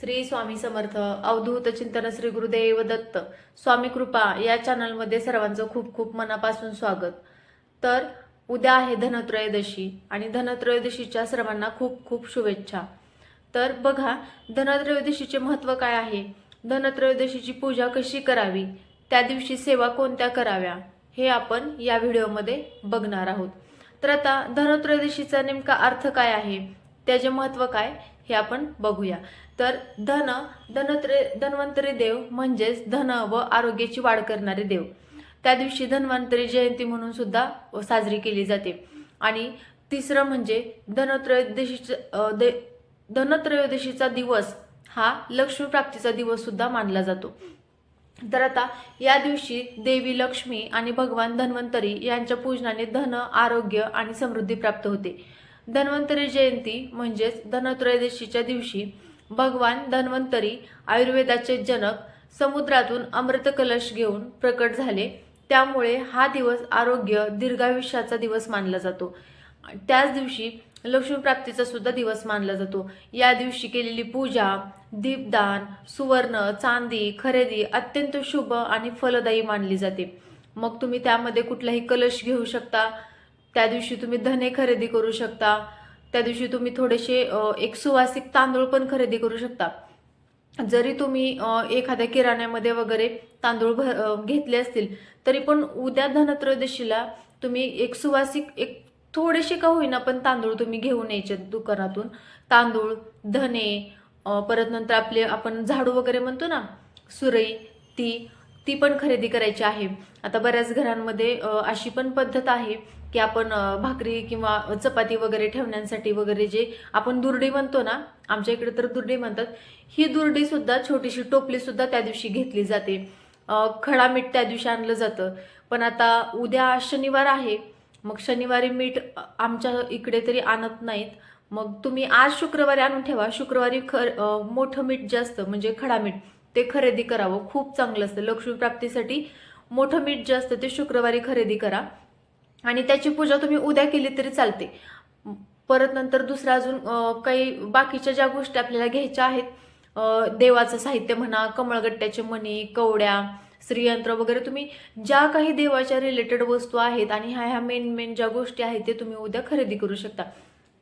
श्री स्वामी समर्थ अवधूत चिंतन श्री गुरुदेव दत्त स्वामी कृपा या चॅनलमध्ये सर्वांचं खूप खूप मनापासून स्वागत. तर उद्या आहे धनत्रयोदशी आणि धनत्रयोदशीच्या सर्वांना खूप खूप शुभेच्छा. तर बघा धनत्रयोदशीचे महत्त्व काय आहे? धनत्रयोदशीची पूजा कशी करावी? त्या दिवशी सेवा कोणत्या कराव्या? हे आपण या व्हिडिओमध्ये बघणार आहोत. तर आता धनत्रयोदशीचा नेमका अर्थ काय आहे? त्याचे महत्त्व काय हे आपण बघूया. तर धन धनत्रे धन्वंतरी देव म्हणजेच धन व आरोग्याची वाढ करणारे देव. त्या दिवशी धन्वंतरी जयंती म्हणून सुद्धा साजरी केली जाते. आणि तिसरं म्हणजे धनत्रयोदशीचं दे धनत्रयोदशीचा दिवस हा लक्ष्मी प्राप्तीचा मानला जातो. तर आता या दिवशी देवी लक्ष्मी आणि भगवान धन्वंतरी यांच्या पूजनाने धन आरोग्य आणि समृद्धी प्राप्त होते. धन्वंतरी जयंती म्हणजेच धनत्रयोदशीच्या दिवशी भगवान धन्वंतरी आयुर्वेदाचे जनक समुद्रातून अमृत कलश घेऊन प्रकट झाले. त्यामुळे हा दिवस आरोग्य दीर्घायुष्याचा दिवस मानला जातो. त्याच दिवशी लक्ष्मीप्राप्तीचा सुद्धा दिवस मानला जातो. या दिवशी केलेली पूजा दीपदान सुवर्ण चांदी खरेदी अत्यंत शुभ आणि फलदायी मानली जाते. मग तुम्ही त्यामध्ये कुठलाही कलश घेऊ शकता. त्या दिवशी तुम्ही धने खरेदी करू शकता. त्या दिवशी तुम्ही थोडेसे एक सुवासिक तांदूळ पण खरेदी करू शकता. जरी तुम्ही एखाद्या किराण्यामध्ये वगैरे तांदूळ भर घेतले असतील तरी पण उद्या धनत्रयोदशीला तुम्ही एक सुवासिक एक थोडेसे का होईना पण तांदूळ तुम्ही घेऊन यायचे दुकानातून. तांदूळ धने परत नंतर आपले आपण झाडू वगैरे म्हणतो ना सुरई ती ती पण खरेदी करायची आहे. आता बऱ्याच घरांमध्ये अशी पण पद्धत आहे की आपण भाकरी किंवा चपाती वगैरे ठेवण्यासाठी वगैरे जे आपण दुर्डी म्हणतो ना आमच्या इकडे तर दुर्डी म्हणतात ही दुर्डी सुद्धा छोटीशी टोपली सुद्धा त्या दिवशी घेतली जाते. खडा मीठ त्या दिवशी आणलं जातं. पण आता उद्या शनिवार आहे मग शनिवारी मीठ आमच्या इकडे तरी आणत नाहीत. मग तुम्ही आज शुक्रवारी आणून ठेवा. शुक्रवारी खर मोठं मीठ जास्त म्हणजे खडा मीठ ते खरेदी करावं. खूप चांगलं असतं. लक्ष्मी प्राप्तीसाठी मोठं मीठ जे असतं ते शुक्रवारी खरेदी करा. आणि त्याची पूजा तुम्ही उद्या केली तरी चालते. परत नंतर दुसरं अजून काही बाकीच्या ज्या गोष्टी आपल्याला घ्यायच्या आहेत देवाचं साहित्य म्हणा कमळगट्ट्याचे मणी कवड्या श्रीयंत्र वगैरे तुम्ही ज्या काही देवाच्या रिलेटेड वस्तू आहेत आणि ह्या ह्या मेन मेन ज्या गोष्टी आहेत ते तुम्ही उद्या खरेदी करू शकता.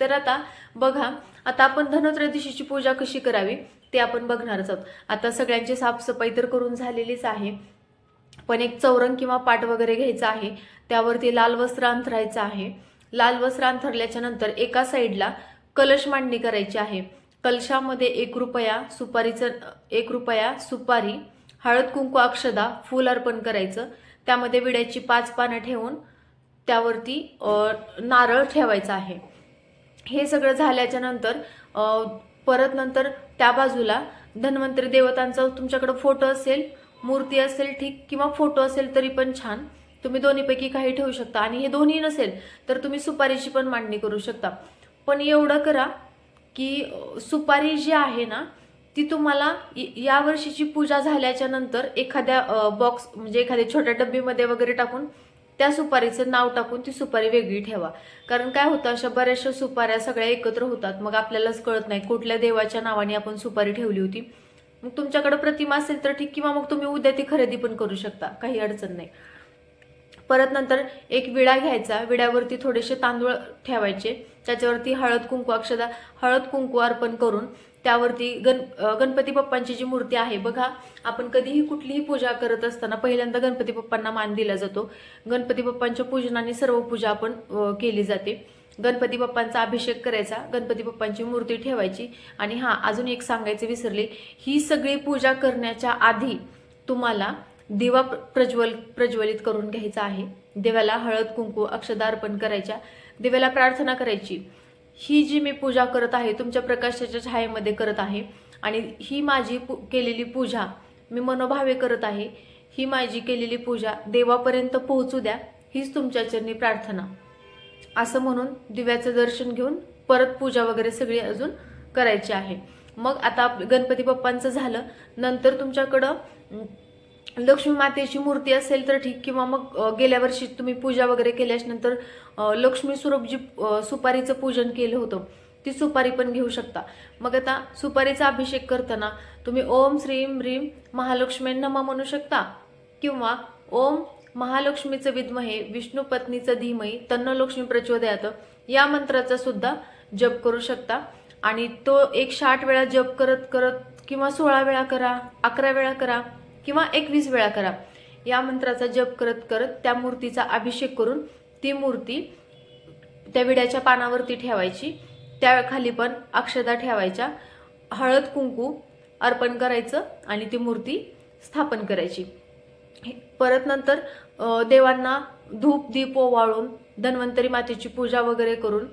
तर आता बघा आता आपण धनत्रयोदशीची पूजा कशी करावी ते आपण बघणारच आहोत. आता सगळ्यांची साफसफाई तर करून झालेलीच आहे. पण एक चौरंग किंवा पाट वगैरे घ्यायचा आहे त्यावरती लाल वस्त्र अंथरायचं आहे. लाल वस्त्र अंथरल्याच्या नंतर एका साईडला कलश मांडणी करायची आहे. कलशामध्ये एक रुपया सुपारीचं एक रुपया सुपारी हळद कुंकू अक्षदा फूल अर्पण करायचं. त्यामध्ये विड्याची पाच पानं ठेवून त्यावरती नारळ ठेवायचा आहे. हे सगळं झाल्याच्यानंतर परत नंतर त्या बाजूला धन्वंतरी देवतांचा तुमच्याकडं फोटो असेल मूर्ती असेल ठीक किंवा फोटो असेल तरी पण छान. तुम्ही दोन्हीपैकी काही ठेवू शकता. आणि हे दोन्ही नसेल तर तुम्ही सुपारीची पण मांडणी करू शकता. पण एवढं करा की सुपारी जी आहे ना ती तुम्हाला या वर्षीची पूजा झाल्याच्यानंतर एखाद्या बॉक्स म्हणजे एखाद्या छोट्या डब्बीमध्ये वगैरे टाकून त्या सुपारीचं नाव टाकून ती सुपारी वेगळी ठेवा. कारण काय होतं अशा बऱ्याचशा सुपाऱ्या सगळ्या एकत्र होतात. मग आपल्यालाच कळत नाही कुठल्या देवाच्या नावाने आपण सुपारी ठेवली होती. मग तुमच्याकडे प्रतिमा असेल तर ठीक किंवा मग तुम्ही उद्या ती खरेदी पण करू शकता काही अडचण नाही. परत नंतर एक विडा घ्यायचा विड्यावरती थोडेसे तांदूळ ठेवायचे त्याच्यावरती हळद कुंकू अक्षदा हळद कुंकू अर्पण करून त्यावरती गण गणपती बाप्पांची जी मूर्ती आहे बघा आपण कधीही कुठलीही पूजा करत असताना पहिल्यांदा गणपती बाप्पांना मान दिला जातो. गणपती बाप्पांच्या पूजनाने सर्व पूजा आपण केली जाते. गणपती बाप्पांचा अभिषेक करायचा गणपती बाप्पांची मूर्ती ठेवायची आणि हां अजून एक सांगायचं विसरले ही सगळी पूजा करण्याच्या आधी तुम्हाला दिवा प्र- प्रज्वल प्रज्वलित करून घ्यायचा आहे. देवाला हळद कुंकू अक्षदा अर्पण करायच्या. देवाला प्रार्थना करायची. ही जी मी पूजा करत आहे तुमच्या प्रकाशाच्या छायेमध्ये करत आहे आणि ही माझी पू केलेली पूजा मी मनोभावे करत आहे ही माझी केलेली पूजा देवापर्यंत पोहोचू द्या हीच तुमच्या चरणी प्रार्थना. असं म्हणून दिव्याचं दर्शन घेऊन परत पूजा वगैरे सगळी अजून करायची आहे. मग आता गणपती बाप्पांचं झालं. नंतर तुमच्याकडं लक्ष्मी मातेची मूर्ती असेल तर ठीक. किंवा मग गेल्या वर्षी तुम्ही पूजा वगैरे केल्यानंतर लक्ष्मी स्वरूप जी सुपारीचं पूजन केलं होतं. ती सुपारी पण घेऊ शकता. मग आता सुपारीचा अभिषेक करताना तुम्ही ओम श्रीम ह्रीम महालक्ष्मी नमा म्हणू शकता. किंवा ओम महालक्ष्मीचं विद्महे विष्णू पत्नीचं धीमही तन्न लक्ष्मी प्रचोदयात. या मंत्राचा सुद्धा जप करू शकता. आणि तो एक साठ वेळा जप करत करत किंवा सोळा वेळा करा अकरा वेळा करा किंवा एकवीस वेळा करा. या मंत्राचा जप करत करत त्या मूर्तीचा अभिषेक करून ती मूर्ती त्या विड्याच्या पानावरती ठेवायची. त्या खाली पण अक्षदा ठेवायच्या. हळद कुंकू अर्पण करायचं आणि ती मूर्ती स्थापन करायची. परत नंतर देवांना धूप दीप ओवाळून धन्वंतरी मातेची पूजा वगैरे करून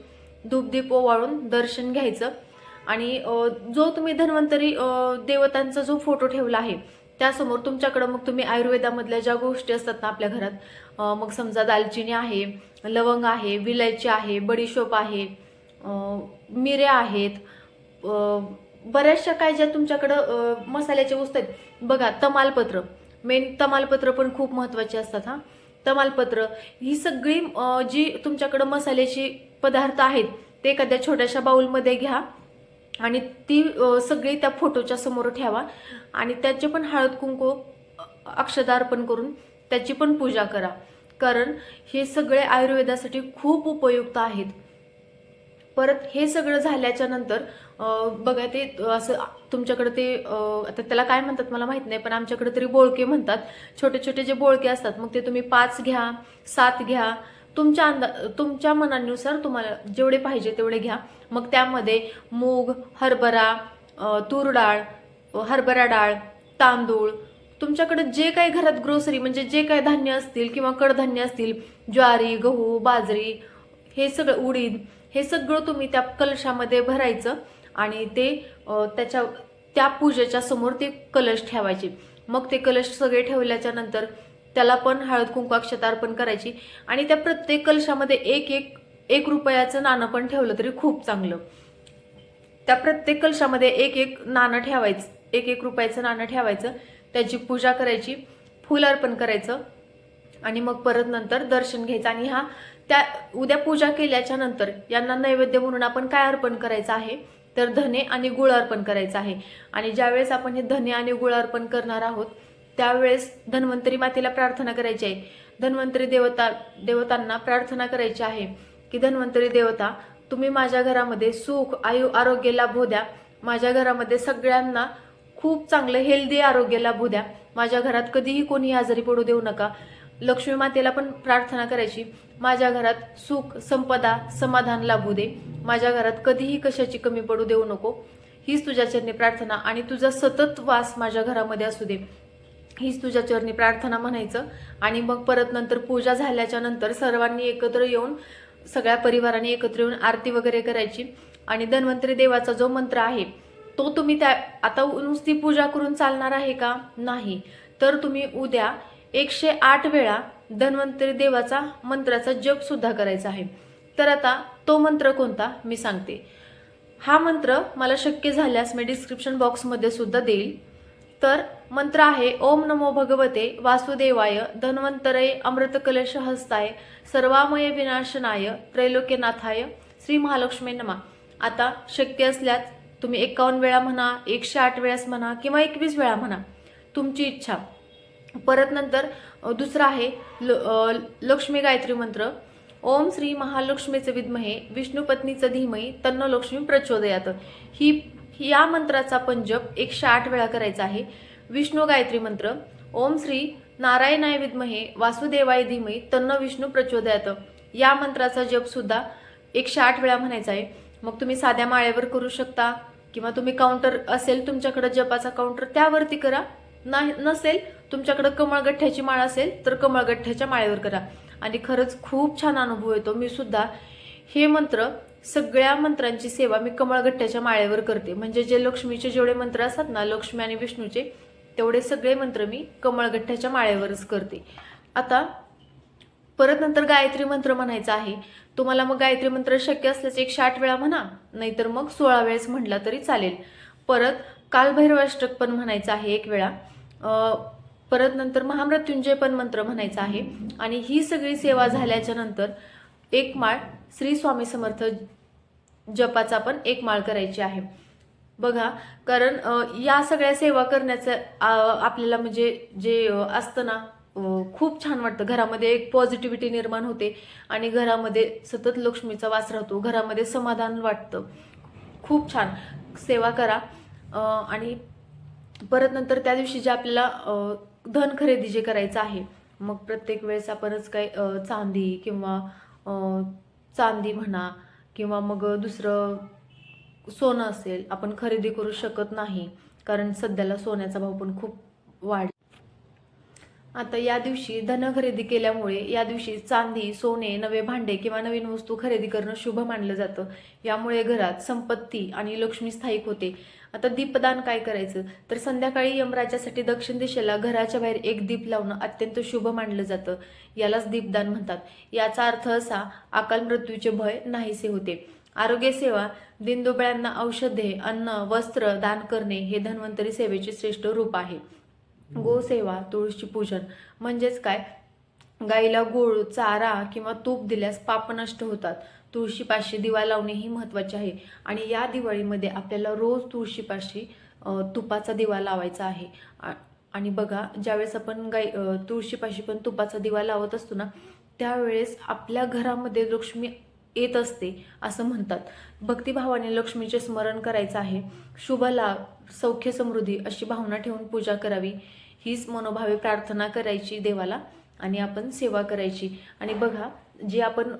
धूप दीप ओवाळून दर्शन घ्यायचं. आणि जो तुम्ही धन्वंतरी देवतांचा जो फोटो ठेवला आहे त्यासमोर तुमच्याकडं मग तुम्ही आयुर्वेदामधल्या ज्या गोष्टी असतात ना आपल्या घरात मग समजा दालचिनी आहे लवंग आहे विलायची आहे बडीशोप आहे मिऱ्या आहेत बऱ्याचशा काय ज्या तुमच्याकडं मसाल्याच्या वस्तू आहेत. बघा तमालपत्र. मेन तमालपत्र पण खूप महत्त्वाचे असतात हा. तमालपत्र ही सगळी जी तुमच्याकडं मसाल्याची पदार्थ आहेत ते एखाद्या छोट्याशा बाऊलमध्ये घ्या आणि ती सगळी त्या फोटोच्या समोर ठेवा आणि त्याचे पण हळद कुंकू अक्षदार्पण करून त्याची पण पूजा करा. कारण हे सगळे आयुर्वेदासाठी खूप उपयुक्त आहेत. परत हे सगळं झाल्याच्यानंतर बघा ते असं तुमच्याकडे ते आता त्याला काय म्हणतात मला माहीत नाही पण आमच्याकडे तरी बोळके म्हणतात. छोटे छोटे जे बोळके असतात मग ते तुम्ही पाच घ्या सात घ्या. तुमच्या अंदा तुमच्या मनानुसार तुम्हाला जेवढे पाहिजे तेवढे घ्या. मग त्यामध्ये मूग हरभरा तूर डाळ हरभरा डाळ तांदूळ तुमच्याकडे जे काही घरात ग्रोसरी म्हणजे जे काही धान्य असतील किंवा कडधान्य असतील ज्वारी गहू बाजरी हे सगळं उडीद हे सगळं तुम्ही त्या कलशामध्ये भरायचं आणि ते त्याच्या त्या पूजेच्या समोर ते कलश ठेवायचे. मग ते कलश सगळे ठेवल्याच्या नंतर त्याला पण हळद कुंकू अक्षता अर्पण करायची आणि त्या प्रत्येक कलशामध्ये एक एक एक रुपयाचं नाणं पण ठेवलं तरी खूप चांगलं. त्या प्रत्येक कलशामध्ये एक एक नाणं ठेवायचं एक एक रुपयाचं नाणं ठेवायचं. त्याची पूजा करायची फूल अर्पण करायचं. आणि मग परत नंतर दर्शन घ्यायचं. आणि हा त्या उद्या पूजा केल्याच्यानंतर यांना नैवेद्य म्हणून आपण काय अर्पण करायचं आहे? तर धने आणि गुळ अर्पण करायचं आहे. आणि ज्यावेळेस आपण हे धने आणि गुळ अर्पण करणार आहोत त्यावेळेस धन्वंतरी मातेला प्रार्थना करायची आहे. धन्वंतरी देवता देवतांना प्रार्थना करायची आहे की धन्वंतरी देवता तुम्ही माझ्या घरामध्ये सुख आयु आरोग्य लाभू द्या. माझ्या घरामध्ये सगळ्यांना खूप चांगलं हेल्दी आरोग्य लाभू द्या. माझ्या घरात कधीही कोणी आजारी पडू देऊ नका. लक्ष्मी मातेला पण प्रार्थना करायची. माझ्या घरात सुख संपदा समाधान लाभू दे. माझ्या घरात कधीही कशाची कमी पडू देऊ नको. हीच तुझ्या चरणी प्रार्थना आणि तुझा सतत वास माझ्या घरामध्ये असू दे. हीच तुझ्या चरणी प्रार्थना म्हणायचं. आणि मग परत नंतर पूजा झाल्याच्यानंतर सर्वांनी एकत्र येऊन सगळ्या परिवाराने एकत्र येऊन आरती वगैरे करायची. आणि धन्वंतरी देवाचा जो मंत्र आहे तो तुम्ही त्या आता नुसती पूजा करून चालणार आहे का? नाही. तर तुम्ही उद्या एकशे आठ वेळा धन्वंतरी देवाचा मंत्राचा जप सुद्धा करायचा आहे. तर आता तो मंत्र कोणता? मी सांगते. हा मंत्र मला शक्य झाल्यास मी डिस्क्रिप्शन बॉक्समध्ये सुद्धा देईल. तर मंत्र आहे ओम नमो भगवते वासुदेवाय धन्वंतरय अमृतकलश हस्ताय सर्वामय विनाशनाय त्रैलोक्यनाथाय श्री महालक्ष्मी नमा. आता शक्य असल्यास तुम्ही एकावन्न वेळा म्हणा एकशे आठ वेळास म्हणा किंवा एकवीस वेळा म्हणा. तुमची इच्छा. परत नंतर दुसरं आहे ल लक्ष्मी गायत्री मंत्र. ओम श्री महालक्ष्मीचे विद्महे विष्णू पत्नीचं धीमही तन्न लक्ष्मी प्रचोदयात. ही या मंत्राचा पण जप एकशे आठ वेळा करायचा आहे. विष्णू गायत्री मंत्र. ओम श्री नारायणाय विद्महे वासुदेवाय धीमही तन्न विष्णू प्रचोदयात. या मंत्राचा जप सुद्धा एकशे आठ वेळा म्हणायचा आहे. मग तुम्ही साध्या माळ्यावर करू शकता किंवा तुम्ही काउंटर असेल तुमच्याकडे जपाचा काउंटर त्यावरती करा. नाही नसेल तुमच्याकडं कमळगठ्ठ्याची माळ असेल तर कमळगठ्ठ्याच्या माळेवर करा. आणि खरंच खूप छान अनुभव येतो. मी सुद्धा हे मंत्र सगळ्या मंत्रांची सेवा मी कमळगठ्ठ्याच्या माळेवर करते. म्हणजे जे लक्ष्मीचे जेवढे मंत्र असतात ना लक्ष्मी आणि विष्णूचे तेवढे सगळे मंत्र मी कमळगठ्ठ्याच्या माळेवरच करते. आता परत नंतर गायत्री मंत्र म्हणायचा आहे. तुम्हाला मग गायत्री मंत्र शक्य असल्यास एकशे आठ वेळा म्हणा नाहीतर मग सोळा वेळेस म्हटला तरी चालेल. परत कालभैरवाष्टक पण म्हणायचं आहे एक वेळा. परत नंतर महामृत्युंजय पण मंत्र म्हणायचा आहे. आणि ही सगळी सेवा झाल्याच्यानंतर एक माळ श्री स्वामी समर्थ जपाचा पण एक माळ करायची आहे. बघा कारण या सगळ्या सेवा करण्याचं आपल्याला म्हणजे जे असतं ना खूप छान वाटतं. घरामध्ये एक पॉझिटिव्हिटी निर्माण होते आणि घरामध्ये सतत लक्ष्मीचा वास राहतो. घरामध्ये समाधान वाटतं. खूप छान. सेवा करा. आणि परत नंतर त्या दिवशी जे आपल्याला धन खरेदी जे करायचं आहे मग प्रत्येक वेळेस आपणच काय चांदी किंवा चांदी म्हणा किंवा मग दुसरं सोनं असेल आपण खरेदी करू शकत नाही कारण सध्याला सोन्याचा भाव पण खूप वाढ आता या दिवशी धन खरेदी केल्यामुळे या दिवशी चांदी सोने नवे भांडे किंवा नवीन वस्तू खरेदी करणं शुभ मानलं जातं. यामुळे घरात संपत्ती आणि लक्ष्मी स्थायिक होते. आता दीपदान काय करायचं? तर संध्याकाळी यमराजासाठी दक्षिण दिशेला घराच्या बाहेर एक दीप लावणं अत्यंत शुभ मानलं जातं. यालाच दीपदान म्हणतात. याचा अर्थ असा अकाल मृत्यूचे भय नाहीसे होते. आरोग्य सेवा दिनदुबळ्यांना औषधे अन्न वस्त्र दान करणे हे धन्वंतरी सेवेचे श्रेष्ठ रूप आहे. गोसेवा तुळशी पूजन म्हणजेच काय? गाईला गुळ चारा किंवा तूप दिल्यास पाप नष्ट होतात. तुळशीपाशी दिवा लावणे ही महत्त्वाचे आहे. आणि या दिवाळीमध्ये आपल्याला रोज तुळशीपाशी तुपाचा दिवा लावायचा आहे. आणि बघा ज्यावेळेस आपण गाई तुळशीपाशी पण तुपाचा दिवा लावत असतो ना त्यावेळेस आपल्या घरामध्ये लक्ष्मी येत असते असं म्हणतात. भक्तिभावाने लक्ष्मीचे स्मरण करायचं आहे. शुभ लाभ सौख्य समृद्धी अशी भावना ठेवून पूजा करावी. हीच मनोभावे प्रार्थना करायची देवाला आणि आपण सेवा करायची. आणि बघा जी आपण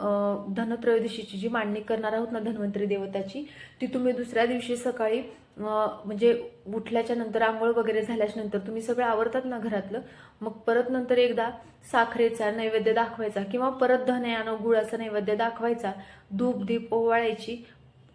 धनत्रयोदशीची जी मांडणी करणार आहोत ना धन्वंतरी देवताची ती तुम्ही दुसऱ्या दिवशी सकाळी म्हणजे उठल्याच्या नंतर आंघोळ वगैरे झाल्याच्यानंतर तुम्ही सगळं आवरतात ना घरातलं मग परत नंतर एकदा साखरेचा नैवेद्य दाखवायचा किंवा परत धनयानं गुळाचा नैवेद्य दाखवायचा धूप दीप ओवाळायची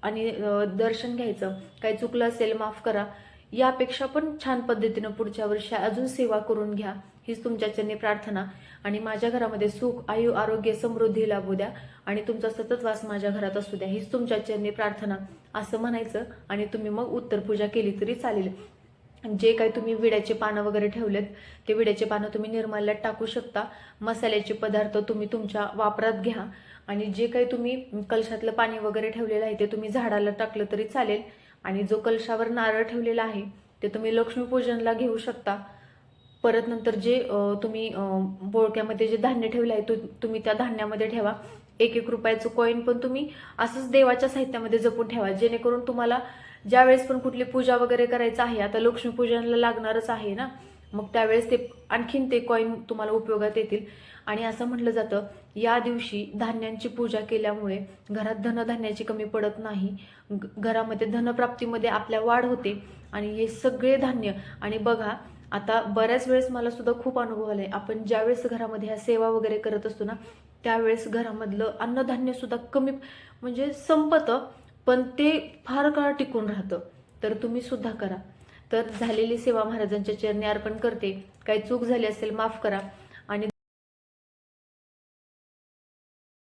आणि दर्शन घ्यायचं. काही चुकलं असेल माफ करा. यापेक्षा पण छान पद्धतीनं पुढच्या वर्षी अजून सेवा करून घ्या. हीच तुमच्या चरणी प्रार्थना. आणि माझ्या घरामध्ये सुख आयु आरोग्य समृद्धी लाभू द्या. आणि तुमचा सतत वास माझ्या घरात असू द्या. हीच तुमच्या चरणी प्रार्थना. असं म्हणायचं आणि तुम्ही मग उत्तर पूजा केली तरी चालेल. जे काही तुम्ही विड्याचे पानं वगैरे ठेवलेत ते विड्याचे पानं तुम्ही निर्माल्यात टाकू शकता. मसाल्याचे पदार्थ तुम्ही तुमच्या वापरात घ्या. आणि जे काही तुम्ही कलशातलं पाणी वगैरे ठेवलेलं आहे ते तुम्ही झाडाला टाकलं तरी चालेल. आणि जो कलशावर नारळ ठेवलेला आहे ते तुम्ही लक्ष्मीपूजनला घेऊ शकता. परत नंतर जे तुम्ही बोळक्यामध्ये जे धान्य ठेवलं आहे तो तुम्ही त्या धान्यामध्ये ठेवा. एक एक रुपयाचं कॉईन पण तुम्ही असंच देवाच्या साहित्यामध्ये जपून ठेवा. जेणेकरून तुम्हाला ज्यावेळेस पण कुठली पूजा वगैरे करायचं आहे आता लक्ष्मीपूजनला लागणारच आहे ना मग त्यावेळेस ते आणखीन ते कॉईन तुम्हाला उपयोगात येतील. आणि असं म्हटलं जातं या दिवशी धान्यांची पूजा केल्यामुळे घरात धनधान्याची कमी पडत नाही. घरामध्ये धनप्राप्तीमध्ये आपल्या वाढ होते. आणि हे सगळे धान्य आणि बघा आता बऱ्याच वेळेस मला सुद्धा खूप अनुभव आलाय. आपण ज्यावेळेस घरामध्ये ह्या सेवा वगैरे करत असतो ना त्यावेळेस घरामधलं अन्नधान्य सुद्धा कमी म्हणजे संपतं पण ते फार काळ टिकून राहतं. तर तुम्ही सुद्धा करा. तर झालेली सेवा महाराजांच्या चरणी अर्पण करते. काही चूक झाली असेल माफ करा.